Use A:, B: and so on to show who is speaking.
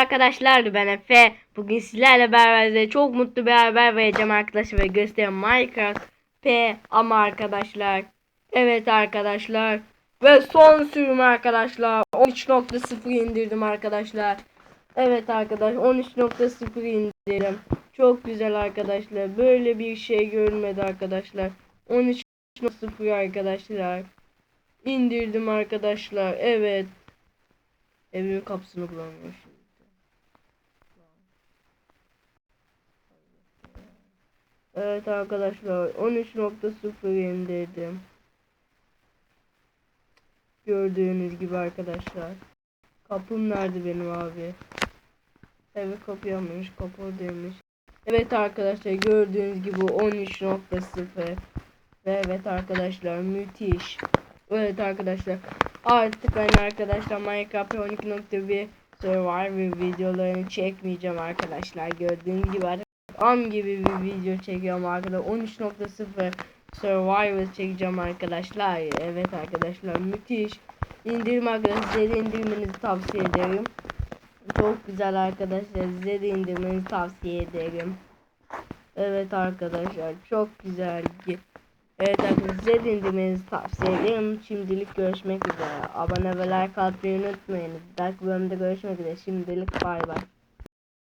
A: arkadaşlar ben Efe. Bugün sizlerle beraber çok mutlu bir haber vereceğim arkadaşlar ve göstereyim Minecraft P ama arkadaşlar. Evet arkadaşlar. Ve son sürüm arkadaşlar. 13.0 indirdim arkadaşlar. Evet arkadaş 13.0 indirdim. Çok güzel arkadaşlar. Böyle bir şey görmedi arkadaşlar. 13.0 arkadaşlar. İndirdim arkadaşlar. Evet. Evimin kapısını bulamıyorum şimdi. Evet arkadaşlar 13.0 indirdim. Gördüğünüz gibi arkadaşlar. Kapım nerede benim abi? Evi kapayammış, kapı demiş. Evet arkadaşlar gördüğünüz gibi 13.0 ve evet arkadaşlar müthiş. Evet arkadaşlar artık ben arkadaşlar Minecraft 12.1 Survivor videolarını çekmeyeceğim arkadaşlar. Gördüğünüz gibi am gibi bir video çekiyorum arkadaşlar. 13.0 Survivor çekeceğim arkadaşlar. Evet arkadaşlar müthiş. İndirim arkadaşlar size indirmenizi tavsiye ederim. Çok güzel arkadaşlar size indirmenizi tavsiye ederim. Evet arkadaşlar çok güzel. Evet arkadaşlar size indirmenizi tavsiye ederim. Şimdilik görüşmek üzere. Abone ve like atmayı unutmayın. Belki bölümde görüşmek üzere. Şimdilik bay bay.